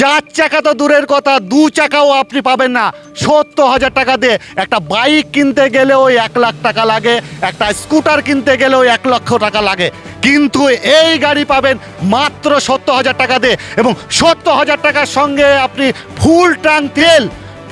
চার চাকা তো দূরের কথা, দু চাকাও আপনি পাবেন না। সত্তর হাজার টাকা দিয়ে একটা বাইক কিনতে গেলেও এক লাখ টাকা লাগে, একটা স্কুটার কিনতে গেলেও এক লক্ষ টাকা লাগে। কিন্তু এই গাড়ি পাবেন মাত্র সত্তর হাজার টাকা দিয়ে এবং সত্তর হাজার টাকার সঙ্গে আপনি ফুল ট্যাঙ্ক তেল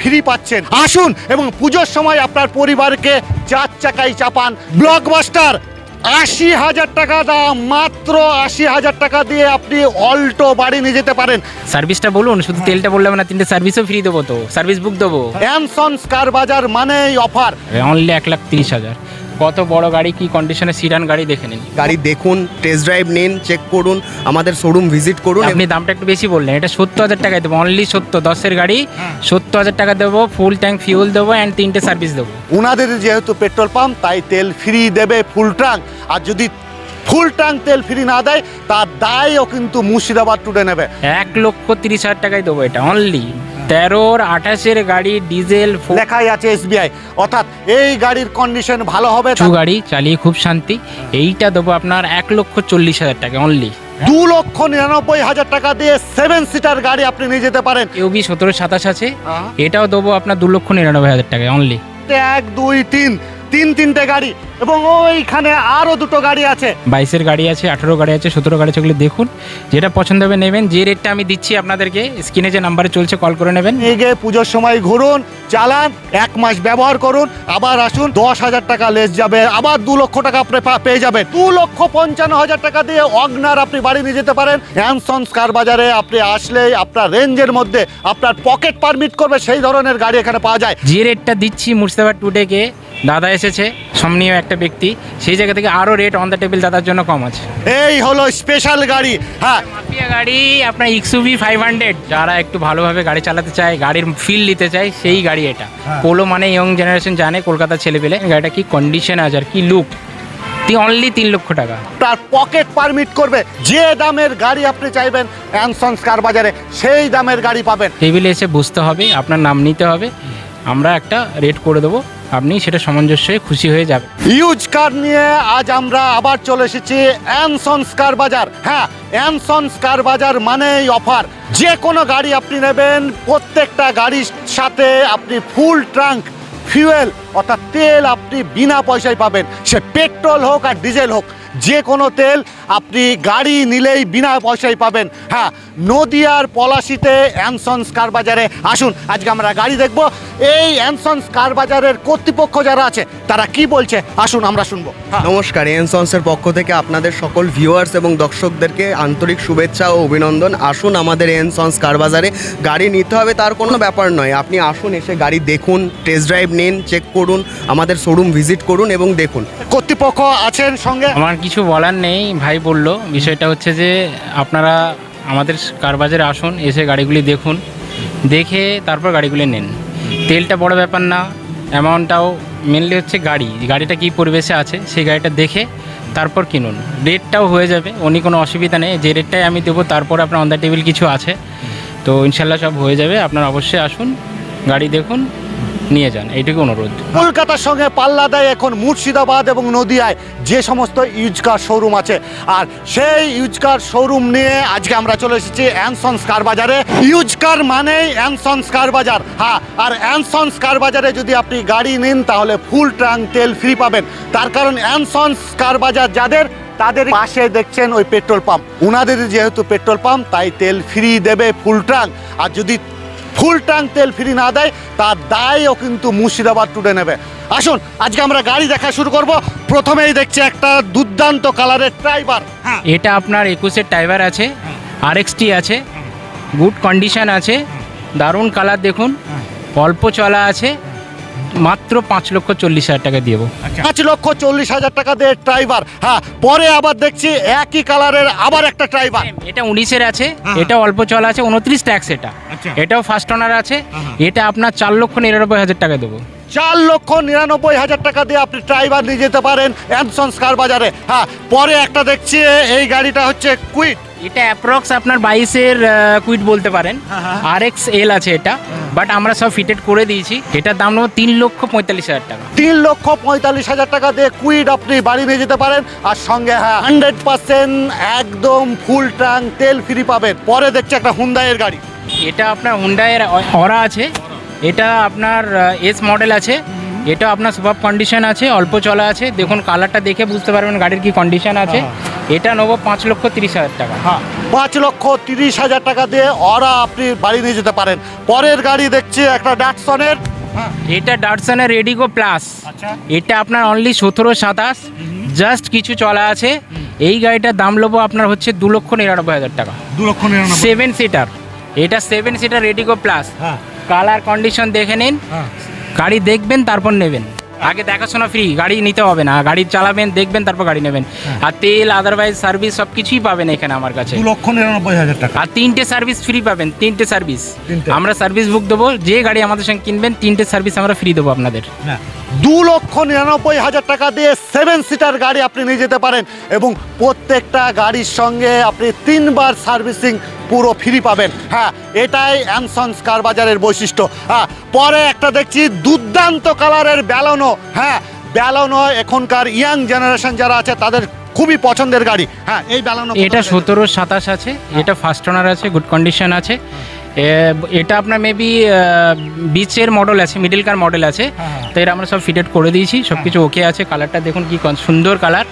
ফ্রি পাচ্ছেন। আসুন এবং পুজোর সময় আপনার পরিবারকে চার চাকায় চাপান। ব্লকবাস্টার আশি হাজার টাকা দাম মাত্র আশি হাজার টাকা দিয়ে আপনি অল্টো বাড়ি নিয়ে যেতে পারেন। সার্ভিসটা বলুন শুধু তেলটা বললাম না তিনটে সার্ভিসও ফ্রি দেবো তো। সার্ভিস বুক দেবো। অ্যামসন স্কার বাজার মানেই অফার অনলি এক লাখ তিরিশ হাজার। কত বড় গাড়ি কি কন্ডিশনে সিডান গাড়ি দেখে নিন। গাড়ি দেখুন টেস্ট ড্রাইভ নিন চেক করুন আমাদের শোরুম ভিজিট করুন আপনি দামটা একটু বেশি বললেন এটা সত্তর হাজার টাকায় দেবো অনলি সত্তর দশের গাড়ি সত্তর হাজার টাকা দেবো ফুল ট্যাঙ্ক ফিউল দেবো অ্যান্ড তিনটে সার্ভিস দেবো। উনাদের যেহেতু পেট্রোল পাম্প তাই তেল ফ্রি দেবে ফুল ট্যাঙ্ক আর যদি ফুল ট্যাঙ্ক তেল ফ্রি না দেয় তার দায়ও কিন্তু মুর্শিদাবাদ টুডে নেবে। এক লক্ষ তিরিশ হাজার টাকায় দেবো এটা অনলি তেরোর আঠাশের গাড়ি ডিজেল লেখাই আছে এসবিআই। অর্থাৎ এই গাড়ির কন্ডিশন ভালো হবে টু গাড়ি চালিয়ে খুব শান্তি। এইটা দেবো আপনার এক লক্ষ চল্লিশ হাজার টাকা অনলি দু লক্ষ নিরানব্বই হাজার টাকা দিয়ে সেভেন সিটার গাড়ি আপনি নিয়ে যেতে পারেন। ইউবি সতেরো সাতাশ আছে। এটাও দেবো আপনার দু লক্ষ নিরানব্বই হাজার টাকা অনলি এক দুই তিন। তিন তিনটে গাড়ি এবং ওইখানে আরও দুটো গাড়ি আছে। বাইশের গাড়ি আছে আঠেরো গাড়ি আছে সতেরো গাড়ি আছে দেখুন। যেটা পছন্দ হবে নেবেন যে রেটটা আমি দিচ্ছি আপনাদেরকে স্ক্রিনে যে নাম্বারে চলছে কল করে নেবেন। নিয়ে গিয়ে পুজোর সময় ঘুরুন চালান এক মাস ব্যবহার করুন আবার আসুন দশ হাজার টাকা লেস যাবে আবার দু লক্ষ টাকা আপনি পেয়ে যাবেন। দু লক্ষ পঞ্চান্ন হাজার টাকা দিয়ে অগনার আপনি বাড়ি নিয়ে যেতে পারেন। হ্যানসন কার বাজারে আপনি আসলেই আপনার রেঞ্জের মধ্যে আপনার পকেট পারমিট করবে সেই ধরনের গাড়ি এখানে পাওয়া যায়। যে রেটটা দিচ্ছি মুর্শিদাবাদ টুডেকে দাদা এসেছে সম্মানীয় একটা ব্যক্তি সেই জায়গা থেকে আরও রেট অন দ্য টেবিল দাদার জন্য কম আছে। এই হলো স্পেশাল গাড়ি হ্যাঁ। মাফিয়া গাড়ি আপনার ইক্সুভি ফাইভ হান্ড্রেড যারা একটু ভালোভাবে গাড়ি চালাতে চায় গাড়ির ফিল নিতে চায় সেই গাড়ি এটা। পোলো মানে ইয়ং জেনারেশন জানে কলকাতার ছেলে পেলে গাড়িটা কি কন্ডিশন আছে আর কি লুক অনলি তিন লক্ষ টাকা। তার পকেট পারমিট করবে যে দামের গাড়ি আপনি চাইবেন হ্যানসন কার বাজারে সেই দামের গাড়ি পাবেন। টেবিলে এসে বুঝতে হবে আপনার নাম নিতে হবে। আমরা একটা রেট করে দেবো। আপনি সেটা সামঞ্জস্য খুশি হয়ে যাবে ইউজ কার নিয়ে আজ আমরা আবার চলে এসেছি অ্যানসন স্কার বাজার হ্যাঁ অ্যানসন স্কার বাজার মানেই অফার যে কোনো গাড়ি আপনি নেবেন, প্রত্যেকটা গাড়ির সাথে আপনি ফুল ট্রাঙ্ক ফিউয়েল অর্থাৎ তেল আপনি বিনা পয়সায় পাবেন। সে পেট্রোল হোক আর ডিজেল হোক। যে কোনো তেল আপনি গাড়ি নিলেই বিনা পয়সায় পাবেন। হ্যাঁ নদিয়ার পলাশিতে অ্যানসন কার বাজারে আসুন আজকে আমরা গাড়ি দেখব। এই অ্যানসন কার বাজারের কর্তৃপক্ষ যারা আছে তারা কি বলছে? আসুন আমরা শুনব। হ্যাঁ। নমস্কার এনসন্সের পক্ষ থেকে আপনাদের সকল ভিউয়ার্স এবং দর্শকদেরকে আন্তরিক শুভেচ্ছা ও অভিনন্দন। আসুন আমাদের এনসন্স কার বাজারে গাড়ি নিতে হবে তার কোনো ব্যাপার নয়। আপনি আসুন এসে গাড়ি দেখুন টেস্ট ড্রাইভ নিন চেক করুন আমাদের শোরুম ভিজিট করুন এবং দেখুন। কর্তৃপক্ষ আছেন সঙ্গে? আমার কিছু বলার নেই। ভাই বলল, বিষয়টা হচ্ছে যে আপনারা আমাদের কারবাজারে আসুন, এসে গাড়িগুলি দেখুন। দেখে তারপর গাড়িগুলি নেন। তেলটা বড় ব্যাপার না অ্যামাউন্টটাও মেনলি হচ্ছে গাড়ি। গাড়িটা কী পরিবেশে আছে, সেই গাড়িটা দেখে তারপর কিনুন। রেটটাও হয়ে যাবে উনি কোনো অসুবিধা নেই। যে রেটটাই আমি দেবো, তারপর আপনার অন দ্য টেবিল কিছু আছে। তো ইনশাল্লাহ সব হয়ে যাবে। আপনারা অবশ্যই আসুন, গাড়ি দেখুন নিয়ে যান, এইটুকু অনুরোধ। কলকাতার সঙ্গে পাল্লা দেয় এখন মুর্শিদাবাদ এবং নদিয়ায় যে সমস্ত ইউজ কার শোরুম আছে। আর সেই ইউজকার শোরুম নিয়ে আজকে আমরা চলে এসেছি অ্যানসন্স কার বাজারে ইউজ কার মানেই অ্যানসন্স কার বাজার হ্যাঁ আর অ্যানসন্স কার বাজারে যদি আপনি গাড়ি নিন, তাহলে ফুল ট্রাঙ্ক তেল ফ্রি পাবেন। তার কারণ অ্যানসন্স কার বাজার যাদের, তাদের পাশে দেখছেন ওই পেট্রোল পাম্প উনাদের যেহেতু পেট্রোল পাম্প তাই তেল ফ্রি দেবে ফুল ট্রাঙ্ক আর যদি ফুল ট্যাঙ্ক তেল ফ্রি না দেয় তার দায়ও কিন্তু মুর্শিদাবাদ টুডে নেবে। আসুন আজকে আমরা গাড়ি দেখা শুরু করব। প্রথমেই দেখছি একটা দুর্দান্ত কালারের ড্রাইভার। হ্যাঁ। এটা আপনার একুশের ট্রাইভার আছে আর এক্সটি আছে গুড কন্ডিশন আছে দারুণ কালার দেখুন অল্প চলা আছে মাত্র পাঁচ লক্ষ চল্লিশ হাজার টাকা দিয়ে দেবো। পাঁচ লক্ষ চল্লিশ হাজার টাকা দিয়ে ড্রাইভার। হ্যাঁ পরে আবার দেখছি একই কালারের আবার একটা ড্রাইভার। এটা উনিশের আছে হ্যাঁ। এটা অল্প চলা আছে উনত্রিশ ট্যাক্স এটা। আচ্ছা। এটাও ফার্স্ট ওনার আছে হ্যাঁ। এটা আপনার চার লক্ষ নিরানব্বই হাজার টাকা দেবো। চার লক্ষ নিরানব্বই হাজার টাকা দিয়ে আপনি ড্রাইভার নিয়ে যেতে পারেন অ্যানসন কার বাজারে। হ্যাঁ পরে একটা দেখছি এই গাড়িটা হচ্ছে কুইট। এটা অ্যাপ্রক্স আপনার বাইশের কুইট বলতে পারেন। হ্যাঁ, আর এক্স এল আছে এটা বাট আমরা সব ফিটেড করে দিয়েছি। এটার দাম নেব তিন লক্ষ পঁয়তাল্লিশ হাজার টাকা। তিন লক্ষ পঁয়তাল্লিশ হাজার টাকা দিয়ে কুইড আপনি বাড়ি নিয়ে যেতে পারেন। আর সঙ্গে হ্যাঁ হান্ড্রেড পার্সেন্ট একদম ফুল ট্যাঙ্ক তেল ফ্রি পাবেন। পরে দেখছি একটা হুন্দাইয়ের গাড়ি। এটা আপনার হুন্ডাইয়ের অরা আছে। এটা আপনার এস মডেল আছে। এটা আপনার সুপার কন্ডিশন আছে অল্প চলা আছে। দেখুন কালারটা দেখে বুঝতে পারবেন গাড়ির কি কন্ডিশন আছে। এটা নেব পাঁচ লক্ষ তিরিশ হাজার টাকা। হ্যাঁ পাঁচ লক্ষ তিরিশ হাজার টাকা দিয়ে ওরা আপনি বাড়ি নিয়ে যেতে পারেন। পরের গাড়ি দেখছি একটা ডাটসনের। হ্যাঁ। এটা ডাটসনের রেডিগো প্লাস আচ্ছা। এটা আপনার অনলি সতেরো সাতাশ। জাস্ট কিছু চলা আছে। এই গাড়িটার দাম নেব আপনার হচ্ছে দু লক্ষ নিরানব্বই হাজার টাকা। দু লক্ষ নিরানব্বই। সেভেন সিটার এটা seven seater RediGo plus colour condition দেখে নিন। হ্যাঁ। গাড়ি দেখবেন তারপর নেবেন। আগে দেখাশোনা ফ্রি গাড়ি নিতে হবে না। গাড়ি চালাবেন দেখবেন তারপর গাড়ি নেবেন। আর তেল আদারওয়াইজ সার্ভিস সব কিছুই পাবেন এখানে আমার কাছে। দু লক্ষ নিরানব্বই হাজার টাকা। আর তিনটে সার্ভিস ফ্রি পাবেন তিনটে সার্ভিস আমরা সার্ভিস বুক দেবো যে গাড়ি আমাদের সঙ্গে কিনবেন তিনটে সার্ভিস আমরা ফ্রি দেবো আপনাদের। হ্যাঁ। দু লক্ষ নিরানব্বই হাজার টাকা দিয়ে সেভেন সিটার গাড়ি আপনি নিয়ে যেতে পারেন এবং প্রত্যেকটা গাড়ির সঙ্গে আপনি তিনবার সার্ভিসিং পুরো ফ্রি পাবেন। হ্যাঁ এটাই অ্যানসন্স কার বাজারের বৈশিষ্ট্য। হ্যাঁ পরে একটা দেখছি দুর্দান্ত কালারের ব্যালনো। হ্যাঁ ব্যালনো এখনকার ইয়াং জেনারেশন যারা আছে তাদের খুবই পছন্দের গাড়ি। হ্যাঁ এই ব্যালনো এটা সতেরো সাতাশ আছে এটা ফার্স্ট ওনার আছে গুড কন্ডিশন আছে। এটা আপনার মেবি বিচের মডেল আছে মিডিল কার মডেল আছে। হ্যাঁ। তো এটা আমরা সব ফিটেড করে দিয়েছি সব কিছু ওকে আছে। কালারটা দেখুন কি সুন্দর কালার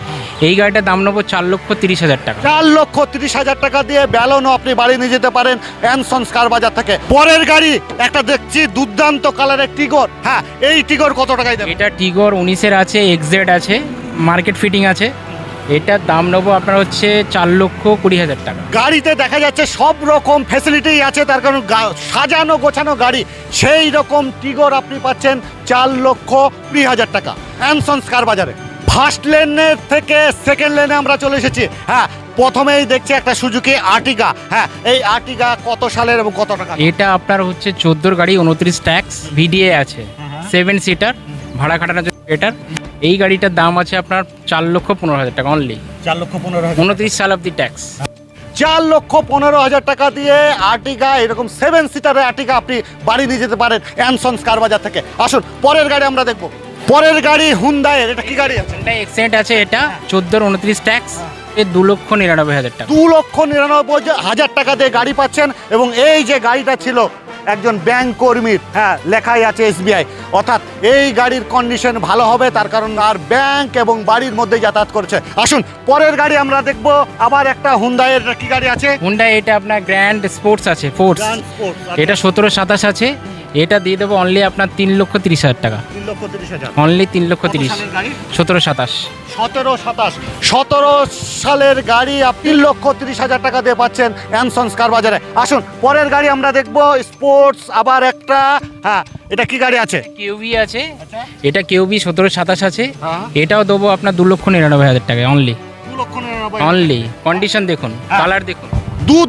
এই গাড়িটার দাম নেব চার লক্ষ তিরিশ হাজার টাকা। চার লক্ষ তিরিশ হাজার টাকা দিয়ে ব্যালনও আপনি বাড়ি নিয়ে যেতে পারেন অ্যানসন্স কার বাজার থেকে। পরের গাড়ি একটা দেখছি দুর্দান্ত কালারের টিগর হ্যাঁ এই টিগর কত টাকায় দেবে এটা টিগর উনিশের আছে এক্সজেড আছে মার্কেট ফিটিং আছে। এটার দাম নেব আপনার হচ্ছে চার লক্ষ কুড়ি হাজার টাকা। গাড়িতে দেখা যাচ্ছে সব রকম ফ্যাসিলিটি আছে তার কারণ সাজানো গোছানো গাড়ি সেই রকম টিগর আপনি পাচ্ছেন চার লক্ষ কুড়ি হাজার টাকা। অ্যানসন্স কার বাজারে। ফার্স্ট লেনের থেকে সেকেন্ড লেনে আমরা চলে এসেছি। হ্যাঁ প্রথমেই দেখছি একটা সুজুকি আর্টিগা হ্যাঁ এই আর্টিগা কত সালের এবং কত টাকা এটা আপনার হচ্ছে চোদ্দোর গাড়ি উনত্রিশ ট্যাক্স ভিডিএ আছে। সেভেন সিটার ভাড়া খাটানোর জন্য এটার। এই গাড়িটার দাম আছে আপনার চার লক্ষ পনেরো হাজার টাকা অনলি চার লক্ষ পনেরো উনত্রিশ সাল অব্দি ট্যাক্স চার লক্ষ পনেরো হাজার টাকা দিয়ে আর্টিকা এরকম সেভেন সিটারের আর্টিকা আপনি বাড়ি নিয়ে যেতে পারেন অ্যানসন্স কার বাজার থেকে। আসুন পরের গাড়ি আমরা দেখব। পরের গাড়ি হুন্দায়ের এটা কি গাড়ি আছে? এটা এক্সিডেন্ট আছে এটা চোদ্দোর উনত্রিশ ট্যাক্স দু লক্ষ নিরানব্বই হাজার টাকা। দু লক্ষ নিরানব্বই হাজার টাকা দিয়ে গাড়ি পাচ্ছেন এবং এই যে গাড়িটা ছিল একজন ব্যাংক কর্মীর হ্যাঁ লেখাই আছে এসবিআই। অর্থাৎ এই গাড়ির কন্ডিশন ভালো হবে তার কারণ আর ব্যাংক এবং বাড়ির মধ্যে যাতায়াত করছে। আসুন পরের গাড়ি আমরা দেখব। আবার একটা হুন্ডাইয়ের কি গাড়ি আছে? হুন্ডাই এটা আপনার গ্র্যান্ড স্পোর্টস আছে ফোর্স আচ্ছা। এটা সতেরো সাতাশ আছে। এটা দিয়ে দেবো অনলি আপনার তিন লক্ষ তিরিশ হাজার টাকা। তিন লক্ষ তিরিশ হাজার। অনলি তিন লক্ষ তিরিশ। সতেরো সাতাশ। সতেরো সাতাশ। সতেরো সালের গাড়ি আপনি তিন লক্ষ তিরিশ হাজার টাকা দিয়ে পাচ্ছেন অ্যানসন্স কার বাজারে আসুন পরের গাড়ি আমরা দেখব স্পোর্টস আবার একটা হ্যাঁ এটা কি গাড়ি আছে? কিউবি আছে। এটা কিউবি সতেরো সাতাশ আছে। হ্যাঁ। এটাও দেবো আপনার দু লক্ষ নিরানব্বই হাজার টাকা অনলি অনলি কন্ডিশন দেখুন হ্যাঁ। কালার দেখুন।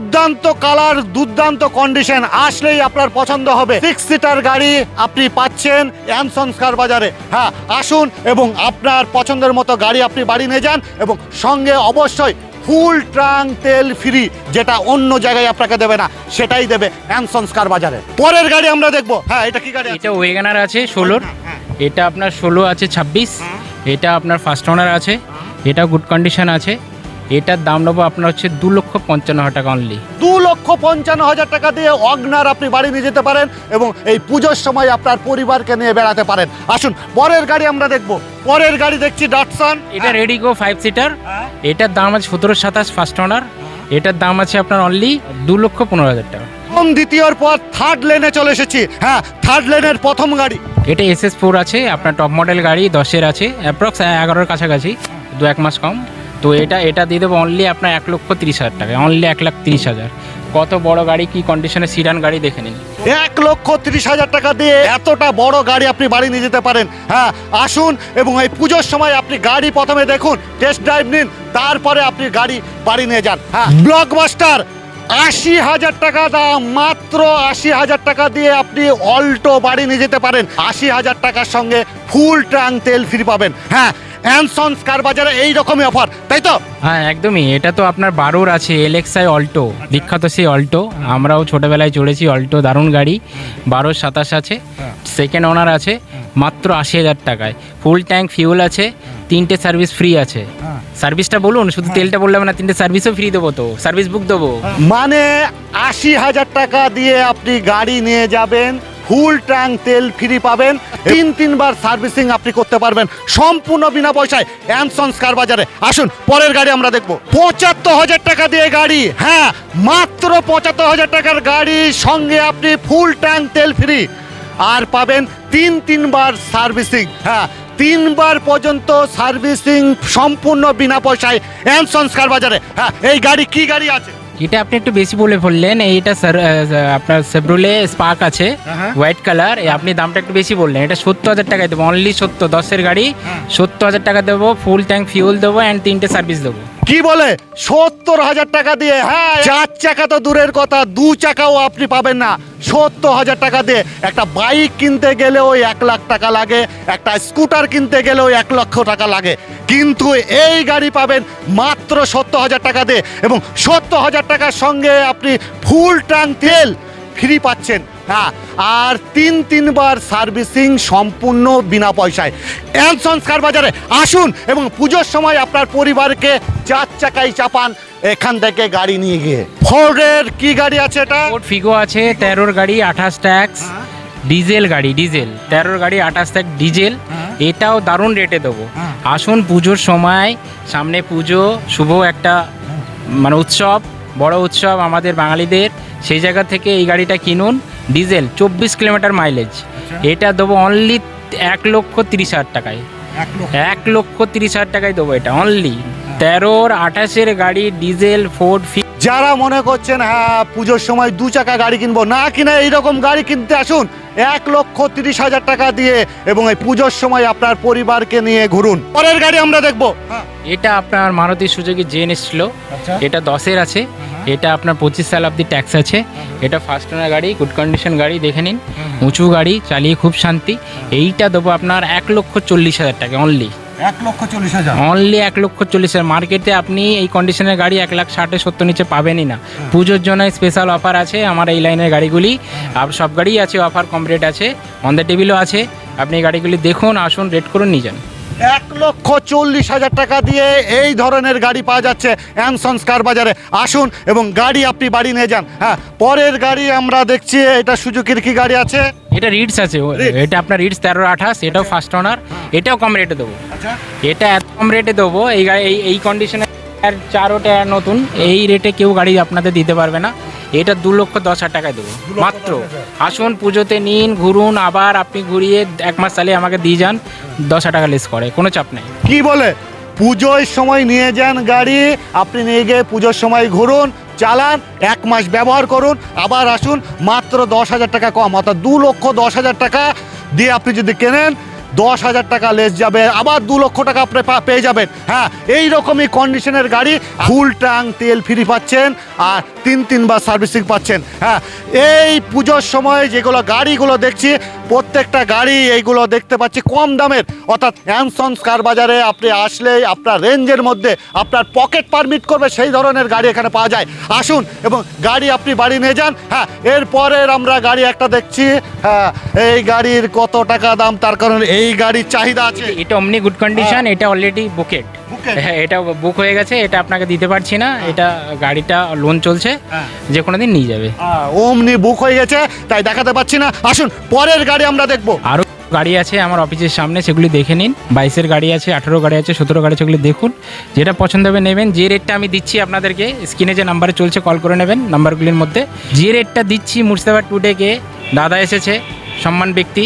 দুর্দান্ত কালার দুর্দান্ত কন্ডিশন আসলেই আপনার পছন্দ হবে। সিক্স সিটার গাড়ি আপনি পাচ্ছেন অ্যানসন্স কার বাজারে। হ্যাঁ আসুন এবং আপনার পছন্দের মতো গাড়ি আপনি বাড়ি নিয়ে যান এবং সঙ্গে অবশ্যই ফুল ট্রাং তেল ফ্রি যেটা অন্য জায়গায় আপনাকে দেবে না সেটাই দেবে অ্যানসন্স কার বাজারে। পরের গাড়ি আমরা দেখব। হ্যাঁ এটা কি গাড়ি? এটা ওয়েগানার আছে ষোলোর। হ্যাঁ, এটা আপনার ষোলো আছে ছাব্বিশ। হ্যাঁ। এটা আপনার ফার্স্ট ওনার আছে। এটা গুড কন্ডিশন আছে। এটার দাম নেব আপনার হচ্ছে দু লক্ষ পঞ্চান্ন হাজার টাকা অনলি দু লক্ষ পঞ্চান্ন হাজার টাকা দিয়ে অগ্নার আপনি বাড়ি নিয়ে যেতে পারেন এবং এই পুজোর সময় আপনার পরিবারকে নিয়ে বেড়াতে পারেন। আসুন পরের গাড়ি আমরা দেখব। পরের গাড়ি দেখছি ডটসন এটা রেডিগো ফাইভ সিটার। এটার দাম আছে সতেরো সাতাশ ফার্স্ট ওনার এটার দাম আছে আপনার অনলি দু লক্ষ পনেরো হাজার টাকা। প্রথম দ্বিতীয়র পর থার্ড লেনে চলে এসেছি। হ্যাঁ থার্ড লেনের প্রথম গাড়ি। এটা এস এস ফোর আছে আপনার টপ মডেল গাড়ি দশের আছে অ্যাপ্রক্স এগারোর কাছাকাছি দু এক মাস কম। তো এটা এটা দিয়ে দেবো অনলি আপনার এক লক্ষ তিরিশ হাজার টাকা অনলি এক লাখ তিরিশ হাজার। কত বড় গাড়ি, কি কন্ডিশনে সিডান গাড়ি দেখে নিন। এক লক্ষ তিরিশ হাজার টাকা দিয়ে এতটা বড় গাড়ি আপনি বাড়ি নিয়ে যেতে পারেন। হ্যাঁ আসুন এবং এই পুজোর সময় আপনি গাড়ি প্রথমে দেখুন টেস্ট ড্রাইভ নিন, তারপরে আপনি গাড়ি বাড়ি নিয়ে যান। হ্যাঁ ব্লকবাস্টার আশি হাজার টাকা দাম, মাত্র আশি হাজার টাকা দিয়ে আপনি অল্টো বাড়ি নিয়ে যেতে পারেন। আশি হাজার টাকার সঙ্গে ফুল ট্যাঙ্ক তেল ফ্রি পাবেন। হ্যাঁ অ্যানসন্স কার বাজারে এই রকমই অফার তাই তো? হ্যাঁ একদমই। এটা তো আপনার বারোর আছে এলএক্সআই অল্টো বিখ্যাত সেই অল্টো আমরাও ছোটোবেলায় চড়েছি অল্টো দারুণ গাড়ি। বারো সাতাশ আছে সেকেন্ড ওনার আছে মাত্র আশি হাজার টাকায়। ফুল ট্যাঙ্ক ফিউল আছে তিনটে সার্ভিস ফ্রি আছে। সার্ভিসটা বলুন শুধু তেলটা বললে হবে না তিনটে সার্ভিসও ফ্রি দেবো তো। সার্ভিস বুক দেবো। মানে আশি হাজার টাকা দিয়ে আপনি গাড়ি নিয়ে যাবেন ফুল ট্যাঙ্ক তেল ফ্রি পাবেন। তিন, তিনবার সার্ভিসিং আপনি করতে পারবেন। সম্পূর্ণ বিনা পয়সায় অ্যানসন্স কার বাজারে। আসুন, পরের গাড়ি আমরা দেখব। পঁচাত্তর হাজার টাকা দিয়ে গাড়ি। হ্যাঁ মাত্র পঁচাত্তর হাজার টাকার গাড়ি। সঙ্গে আপনি ফুল ট্যাঙ্ক তেল ফ্রি। আর পাবেন তিন, তিনবার সার্ভিসিং। হ্যাঁ তিনবার পর্যন্ত সার্ভিসিং সম্পূর্ণ বিনা পয়সায় অ্যানসন্স কার বাজারে। হ্যাঁ এই গাড়ি কি গাড়ি আছে? এটা আপনি একটু বেশি বলে বললেন এইটা স্যার আপনার সেব্রুলে স্পার্ক আছে হ্যাঁ। হোয়াইট কালার আপনি দামটা একটু বেশি বললেন এটা সত্তর হাজার টাকায় দেবো অনলি সত্তর দশের গাড়ি হ্যাঁ। সত্তর হাজার টাকা দেবো ফুল ট্যাঙ্ক ফিউল দেবো অ্যান্ড তিনটে সার্ভিস দেবো কি বলে? সত্তর হাজার টাকা দিয়ে। হ্যাঁ চার চাকা তো দূরের কথা, দু চাকাও আপনি পাবেন না। সত্তর হাজার টাকা দিয়ে। একটা বাইক কিনতে গেলেও এক লাখ টাকা লাগে, একটা স্কুটার কিনতে গেলেও এক লক্ষ টাকা লাগে। কিন্তু এই গাড়ি পাবেন মাত্র সত্তর হাজার টাকা দিয়ে এবং সত্তর হাজার টাকার সঙ্গে আপনি ফুল ট্যাঙ্ক তেল ফ্রি পাচ্ছেন। হ্যাঁ আর তিন তিনবার সার্ভিসিং সম্পূর্ণ বিনা পয়সায়। এম সংস্কার বাজারে আসুন এবং পুজোর সময় আপনার পরিবারকে চার চাকায় চাপান এখান থেকে গাড়ি নিয়ে গিয়ে। ফোর্ডের কি গাড়ি আছে এটা? ফোর্ড ফিগো আছে তেরোর গাড়ি আঠাশ ট্যাক্স ডিজেল গাড়ি ডিজেল। তেরোর গাড়ি আঠাশ ট্যাক্স ডিজেল। এটাও দারুণ রেটে দেবো। আসুন পুজোর সময় সামনে পুজো শুভ একটা মানে উৎসব। বড় উৎসব আমাদের বাঙালিদের। সেই জায়গা থেকে এই গাড়িটা কিনুন। ডিজেল চব্বিশ কিলোমিটার মাইলেজ এটা দেবো অনলি এক লক্ষ তিরিশ হাজার টাকায়। এক লক্ষ। তিরিশ হাজার টাকায় দেবো এটা অনলি তেরোর আঠাশের গাড়ি ডিজেল ফোর্ড ফি যারা মনে করছেন হ্যাঁ পুজোর সময় দু চাকা গাড়ি কিনবো না কিনা এইরকম গাড়ি কিনতে আসুন এক লক্ষ তিরিশ হাজার টাকা দিয়ে এবং এই পুজোর সময় আপনার পরিবারকে নিয়ে ঘুরুন। পরের গাড়ি আমরা দেখব। এটা আপনার মারুতি সুযোগী জেন এসছিল এটা দশের আছে। এটা আপনার পঁচিশ সাল অব্দি ট্যাক্স আছে। এটা ফার্স্ট ওনার গাড়ি গুড কন্ডিশন গাড়ি দেখে নিন। উঁচু গাড়ি চালিয়ে খুব শান্তি। এইটা দেবো আপনার এক লক্ষ চল্লিশ হাজার টাকা অনলি এক লক্ষ চল্লিশ হাজার। অনলি এক লক্ষ চল্লিশ হাজার। মার্কেটে আপনি এই কন্ডিশনের গাড়ি এক লাখ ষাটে সত্তর নিচে পাবেনই না। পুজোর জন্য স্পেশাল অফার আছে আমার এই লাইনের গাড়িগুলি। আর সব গাড়িই আছে অফার কম রেট আছে। অন দ্য টেবিলও আছে। আপনি এই গাড়িগুলি দেখুন আসুন রেট করুন নিয়ে যান। এক লক্ষ চল্লিশ হাজার টাকা দিয়ে এই ধরনের গাড়ি পাওয়া যাচ্ছে অ্যানসন্স কার বাজারে। আসুন এবং গাড়ি আপনি বাড়ি নিয়ে যান। হ্যাঁ পরের গাড়ি আমরা দেখছি এটা সুজুকির কি গাড়ি আছে? এটা রিডস আছে এটা আপনার রিডস তেরো আঠাশ এটাও ফার্স্ট ওনার এটাও কম রেটে দেবো। আচ্ছা। এটা এত কম রেটে দেবো এই গাড়ি এই কন্ডিশনে আর চারো নতুন এই রেটে কেউ গাড়ি আপনাদের দিতে পারবে না। এটা দু লক্ষ দশ হাজার টাকায় দেবো। মাত্র। আসুন পুজোতে নিন ঘুরুন আবার আপনি ঘুরিয়ে এক মাস চালিয়ে আমাকে দিয়ে যান। দশ হাজার টাকা লেস করে কোনো চাপ নেই। কি বলে? পুজোর সময় নিয়ে যান গাড়ি আপনি নিয়ে গিয়ে পুজোর সময় ঘুরুন চালান এক মাস ব্যবহার করুন আবার আসুন মাত্র দশ হাজার টাকা কম অর্থাৎ দু লক্ষ দশ হাজার টাকা দিয়ে আপনি যদি কেনেন দশ হাজার টাকা লেস যাবে, আবার দু লক্ষ টাকা আপনি পেয়ে যাবেন। হ্যাঁ এই রকমই কন্ডিশনের গাড়ি, ফুল ট্যাং তেল ফ্রি পাচ্ছেন আর তিন তিনবার সার্ভিসিং পাচ্ছেন। হ্যাঁ এই পুজোর সময় যেগুলো গাড়িগুলো দেখছি প্রত্যেকটা গাড়ি এইগুলো দেখতে পাচ্ছি কম দামের। অর্থাৎ অ্যানসন্স কার বাজারে আপনি আসলেই আপনার রেঞ্জের মধ্যে আপনার পকেট পারমিট করবে সেই ধরনের গাড়ি এখানে পাওয়া যায়। আসুন এবং গাড়ি আপনি বাড়ি নিয়ে যান। হ্যাঁ এরপরের আমরা গাড়ি একটা দেখছি। হ্যাঁ এই গাড়ির কত টাকা দাম? তার কারণে এই গাড়ির চাহিদা আছে। এটা অমনি গুড কন্ডিশন এটা অলরেডি বুকেট? হ্যাঁ এটা বুক হয়ে গেছে এটা আপনাকে দিতে পারছি না এটা গাড়িটা লোন চলছে হ্যাঁ। যে কোনো দিন নিয়ে যাবে। অমনি বুক হয়ে গেছে তাই দেখাতে পাচ্ছি না। আসুন পরের গাড়ি আমরা দেখব। আরও গাড়ি আছে আমার অফিসের সামনে সেগুলি দেখে নিন। বাইশের গাড়ি আছে আঠেরো গাড়ি আছে সতেরো গাড়ি আছে সেগুলি দেখুন। যেটা পছন্দ হবে নেবেন যে রেটটা আমি দিচ্ছি আপনাদেরকে স্ক্রিনে যে নাম্বারে চলছে কল করে নেবেন নাম্বারগুলির মধ্যে। যে রেটটা দিচ্ছি মুর্শিদাবাদ টুডেকে দাদা এসেছে সম্মান ব্যক্তি।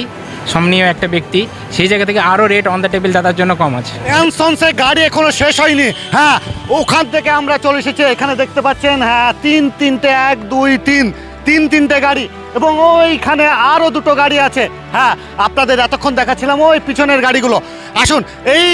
সম্মানীয় একটা ব্যক্তি, সেই জায়গা থেকে আরও রেট অন দ্য টেবিল দাদার জন্য কম আছে। অ্যানসনসের গাড়ি এখনও শেষ হয়নি। হ্যাঁ ওখান থেকে আমরা চলে এসেছি, এখানে দেখতে পাচ্ছেন হ্যাঁ তিন, তিনটে, এক, দুই, তিন তিন, তিনটে গাড়ি এবং ওইখানে আরও দুটো গাড়ি আছে। হ্যাঁ আপনাদের এতক্ষণ দেখাচ্ছিলাম ওই পিছনের গাড়িগুলো। আসুন, এই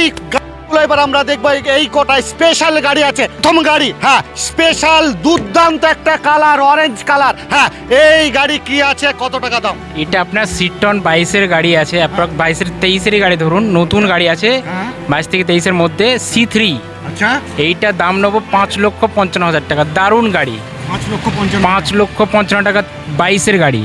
গাড়িগুলো এবার আমরা দেখব এই- কটায় স্পেশাল গাড়ি আছে। প্রথম গাড়ি হ্যাঁ স্পেশাল দুর্দান্ত একটা কালার অরেঞ্জ কালার হ্যাঁ এই গাড়ি কি আছে? কত টাকা দাম? এটা আপনার সিটন বাইশের গাড়ি আছে অ্যাপ্রক্স বাইশের তেইশেরই গাড়ি ধরুন নতুন গাড়ি আছে হ্যাঁ। বাইশ থেকে তেইশের মধ্যে সি থ্রি আচ্ছা। এইটার দাম নেব পাঁচ লক্ষ পঞ্চান্ন হাজার টাকা দারুণ গাড়ি। পাঁচ লক্ষ পঞ্চান্ন। পাঁচ লক্ষ পঞ্চান্ন টাকা বাইশের গাড়ি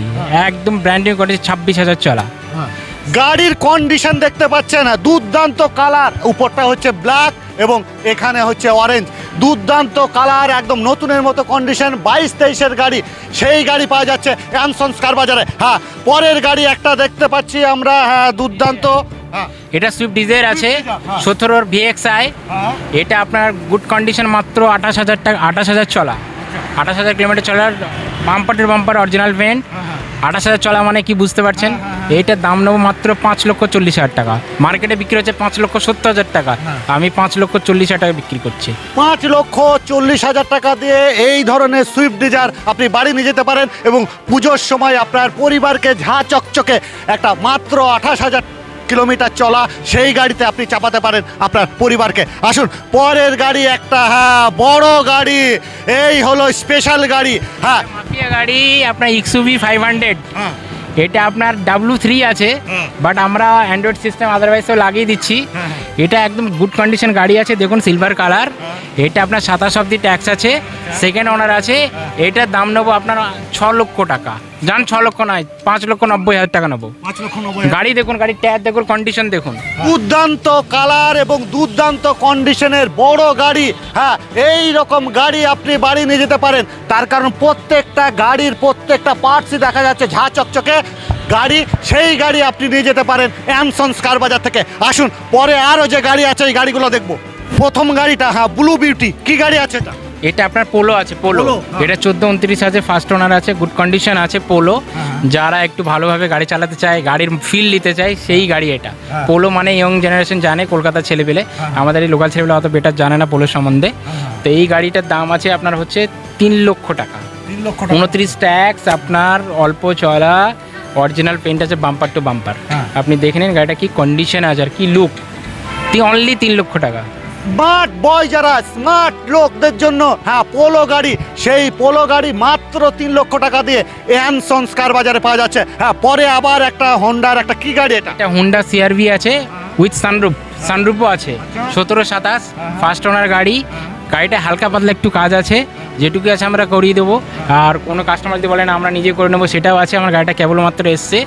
একদম ব্র্যান্ডিং করেছে ছাব্বিশ হাজার চলা। হ্যাঁ। গাড়ির কন্ডিশন দেখতে পাচ্ছেন দুর্দান্ত কালার উপরটা হচ্ছে ব্ল্যাক এবং এখানে হচ্ছে অরেঞ্জ দুর্দান্ত কালার একদম নতুনের মতো কন্ডিশন বাইশ তেইশের গাড়ি সেই গাড়ি পাওয়া যাচ্ছে অ্যানসন্স কার বাজারে। হ্যাঁ পরের গাড়ি একটা দেখতে পাচ্ছি আমরা। হ্যাঁ দুর্দান্ত। হ্যাঁ। এটা সুইফট ডিজায়ার আছে হ্যাঁ। সতেরোর ভিএক্সআই হ্যাঁ। এটা আপনার গুড কন্ডিশন মাত্র আঠাশ হাজার টাকা আঠাশ হাজার চলা। আঠাশ হাজার কিলোমিটার চলার বাম্পারের বাম্পার অরিজিনাল পেন্ট আঠাশ হাজার চলা মানে কি বুঝতে পারছেন? এইটার দাম নেব মাত্র পাঁচ লক্ষ চল্লিশ হাজার টাকা। মার্কেটে বিক্রি হচ্ছে পাঁচ লক্ষ সত্তর হাজার টাকা। আমি পাঁচ লক্ষ চল্লিশ হাজার টাকা বিক্রি করছি। পাঁচ লক্ষ চল্লিশ হাজার টাকা দিয়ে এই ধরনের সুইফট ডিজার আপনি বাড়ি নিয়ে যেতে পারেন এবং পুজোর সময় আপনার পরিবারকে ঝা চকচকে একটা মাত্র আঠাশ হাজার কিলোমিটার চলা সেই গাড়িতে আপনি চাপাতে পারেন আপনার পরিবারকে। আসুন পরের গাড়ি একটা হ্যাঁ বড় গাড়ি। এই হলো স্পেশাল গাড়ি। হ্যাঁ। গাড়ি আপনার ইক্সুবি ফাইভ হান্ড্রেড হ্যাঁ। এটা আপনার ডাব্লু থ্রি আছে বাট আমরা অ্যান্ড্রয়েড সিস্টেম আদারওয়াইজও লাগিয়ে দিচ্ছি। এটা একদম গুড কন্ডিশন গাড়ি আছে দেখুন সিলভার কালার এটা আপনার সাতাশ অব্দি ট্যাক্স আছে সেকেন্ড ওনার আছে এটার দাম নেব আপনার ছ লক্ষ টাকা। যান ছ লক্ষ নয় পাঁচ লক্ষ নব্বই হাজার টাকা নেব। পাঁচ লক্ষ নব্বই গাড়ি দেখুন গাড়ির টায়ার দেখুন কন্ডিশন দেখুন। দুর্দান্ত কালার এবং দুর্দান্ত কন্ডিশনের বড় গাড়ি। হ্যাঁ এই রকম গাড়ি আপনি বাড়ি নিয়ে যেতে পারেন। তার কারণ প্রত্যেকটা গাড়ির প্রত্যেকটা পার্টসই দেখা যাচ্ছে ঝা চকচকে। গাড়ি সেই গাড়ি আপনি নিয়ে যেতে পারেন অ্যানসন্স কার বাজার থেকে। আসুন পরে আরও যে গাড়ি আছে এই গাড়িগুলো দেখব। প্রথম গাড়িটা হ্যাঁ ব্লু বিউটি কি গাড়ি আছে এটা? এটা আপনার পোলো আছে পোলো Polo, হ্যাঁ। এটা চোদ্দ উনত্রিশ আছে ফার্স্ট ওনার আছে গুড কন্ডিশন আছে পোলো যারা একটু ভালোভাবে গাড়ি চালাতে চায় গাড়ির ফিল নিতে চায় সেই গাড়ি এটা। হ্যাঁ। পোলো মানে ইয়ং জেনারেশন জানে কলকাতার ছেলেপেলে। আমাদের এই লোকাল ছেলেপেলে অত বেটার জানে না পোলো সম্বন্ধে। তো এই গাড়িটার দাম আছে আপনার হচ্ছে তিন লক্ষ টাকা। তিন লক্ষ উনত্রিশ ট্যাক্স আপনার অল্প চলা অরিজিনাল পেন্ট আছে বাম্পার টু বাম্পার হ্যাঁ। আপনি দেখে নিন গাড়িটা কি কন্ডিশন আছে আর কি লুক অনলি তিন লক্ষ টাকা। স্মার্ট বয় যারা স্মার্ট লোকদের জন্য হ্যাঁ পোলো গাড়ি সেই পোলো গাড়ি মাত্র তিন লক্ষ টাকা দিয়ে এন সংস্কার বাজারে পাওয়া যাচ্ছে। হ্যাঁ পরে আবার একটা হন্ডার একটা কি গাড়ি এটা? একটা হুন্ডা সিআরভি আছে উইথ সানরুফ সানরুফও আছে সতেরো সাতাশ ফার্স্ট ওনার গাড়ি গাড়িটা হালকা পাতলা একটু কাজ আছে যেটুকু আছে আমরা করিয়ে দেবো। আর কোনো কাস্টমার যদি বলেন আমরা নিজে করে নেব সেটাও আছে আমার গাড়িটা কেবলমাত্র এসছে।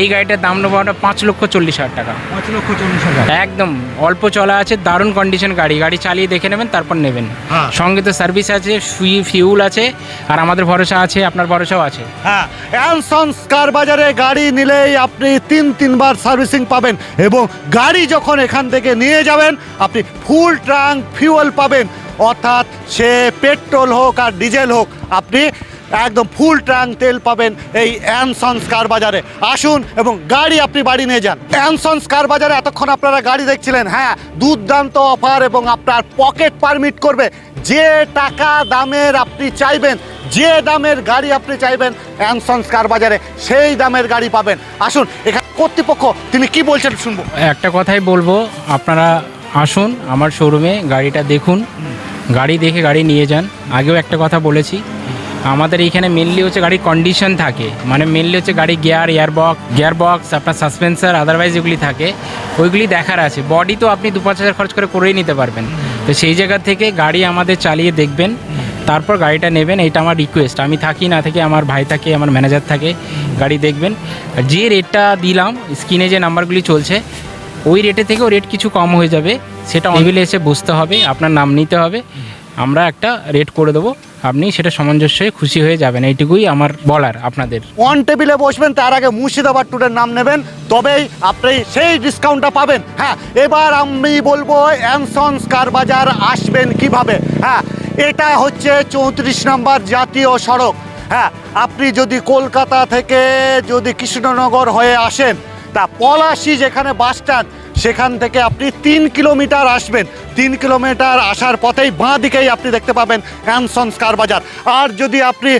এই গাড়িটার দাম নেব আমরা পাঁচ লক্ষ চল্লিশ হাজার টাকা। পাঁচ লক্ষ চল্লিশ হাজার। একদম অল্প চলা আছে দারুণ কন্ডিশন গাড়ি। গাড়ি চালিয়ে দেখে নেবেন তারপর নেবেন। হ্যাঁ। সঙ্গে তো সার্ভিস আছে সুই ফিউল আছে আর আমাদের ভরসা আছে আপনার ভরসাও আছে। হ্যাঁ অ্যানসন্স কার বাজারে গাড়ি নিলেই আপনি তিন তিনবার সার্ভিসিং পাবেন এবং গাড়ি যখন এখান থেকে নিয়ে যাবেন আপনি ফুল ট্রাঙ্ক ফিউয়েল পাবেন। অর্থাৎ সে পেট্রোল হোক আর ডিজেল হোক, আপনি একদম ফুল ট্যাঙ্ক তেল পাবেন এই অ্যানসন্স কার বাজারে। আসুন এবং গাড়ি আপনি বাড়ি নিয়ে যান। অ্যানসন্স কার বাজারে এতক্ষণ আপনারা গাড়ি দেখছিলেন হ্যাঁ দুর্দান্ত অফার এবং আপনার পকেট পারমিট করবে। যে টাকা দামের আপনি চাইবেন, যে দামের গাড়ি আপনি চাইবেন অ্যানসন্স কার বাজারে, সেই দামের গাড়ি পাবেন। আসুন, এখানে কর্তৃপক্ষ, তিনি কি বলছেন শুনব। একটা কথাই বলব, আপনারা আসুন আমার শোরুমে, গাড়িটা দেখুন। গাড়ি দেখে গাড়ি নিয়ে যান। আগেও একটা কথা বলেছি। আমাদের এইখানে মেনলি হচ্ছে গাড়ির কন্ডিশন থাকে। মানে মেনলি হচ্ছে গাড়ি গিয়ার এয়ারবক্স গিয়ার বক্স আপনার সাসপেন্সার আদারওয়াইজ এগুলি থাকে। ওইগুলি দেখার আছে। বডি তো আপনি দু পাঁচ হাজার খরচ করে করেই নিতে পারবেন। তো সেই জায়গা থেকে গাড়ি আমাদের চালিয়ে দেখবেন। তারপর গাড়িটা নেবেন। এটা আমার রিকোয়েস্ট আমি থাকি না থেকে, আমার ভাই থাকে, আমার ম্যানেজার থাকে, গাড়ি দেখবেন। যে রেটটা দিলাম স্ক্রিনে যে নাম্বারগুলি চলছে ওই রেটে থেকেও রেট কিছু কম হয়ে যাবে সেটা টেবিলে এসে বসতে হবে আপনার নাম নিতে হবে। আমরা একটা রেট করে দেবো আপনি সেটা সামঞ্জস্য হয়ে খুশি হয়ে যাবেন। এইটুকুই আমার বলার আপনাদের। অন টেবিলে বসবেন তার আগে মুর্শিদাবাদ ট্যুরের নাম নেবেন তবেই আপনি সেই ডিসকাউন্টটা পাবেন। হ্যাঁ এবার আমি বলব অ্যানসন্স কার বাজার আসবেন কীভাবে? হ্যাঁ এটা হচ্ছে চৌত্রিশ নম্বর জাতীয় সড়ক। হ্যাঁ আপনি যদি কলকাতা থেকে যদি কৃষ্ণনগর হয়ে আসেন তা পলাশি যেখানে বাস স্ট্যান্ড, সেখান থেকে আপনি তিন কিলোমিটার আসবেন। তিন কিলোমিটার আসার পথেই বাঁ দিকেই আপনি দেখতে পাবেন অ্যানসন্স কার বাজার। আর যদি আপনি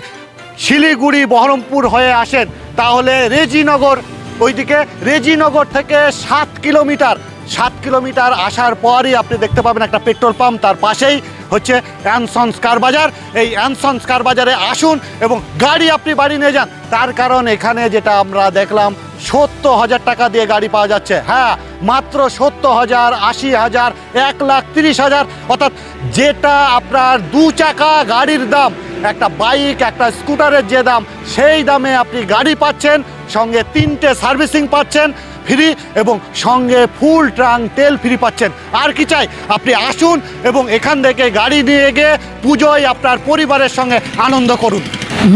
শিলিগুড়ি, বহরমপুর হয়ে আসেন, তাহলে রেজিনগর, ওইদিকে রেজিনগর থেকে সাত কিলোমিটার। সাত কিলোমিটার আসার পরই আপনি দেখতে পাবেন একটা পেট্রোল পাম্প, তার পাশেই হচ্ছে অ্যানসন্স কার বাজার। এই অ্যানসন্স কার বাজারে আসুন এবং গাড়ি আপনি বাড়ি নিয়ে যান। তার কারণ এখানে যেটা আমরা দেখলাম, সত্তর হাজার টাকা দিয়ে গাড়ি পাওয়া যাচ্ছে। হ্যাঁ মাত্র সত্তর হাজার, আশি হাজার, এক লাখ তিরিশ হাজার। অর্থাৎ যেটা আপনার দু চাকা গাড়ির দাম, একটা বাইক, একটা স্কুটারের যে দাম, সেই দামে আপনি গাড়ি পাচ্ছেন, সঙ্গে তিনটে সার্ভিসিং পাচ্ছেন। ফ্রি এবং সঙ্গে ফুল ট্রাং তেল ফ্রি পাচ্ছেন। আর কি চাই? আপনি আসুন এবং এখান থেকে গাড়ি নিয়ে গিয়ে পুজোয় আপনার পরিবারের সঙ্গে আনন্দ করুন।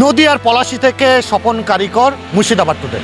নদীয়ার পলাশি থেকে স্বপন কারিকর, মুর্শিদাবাদ টুডে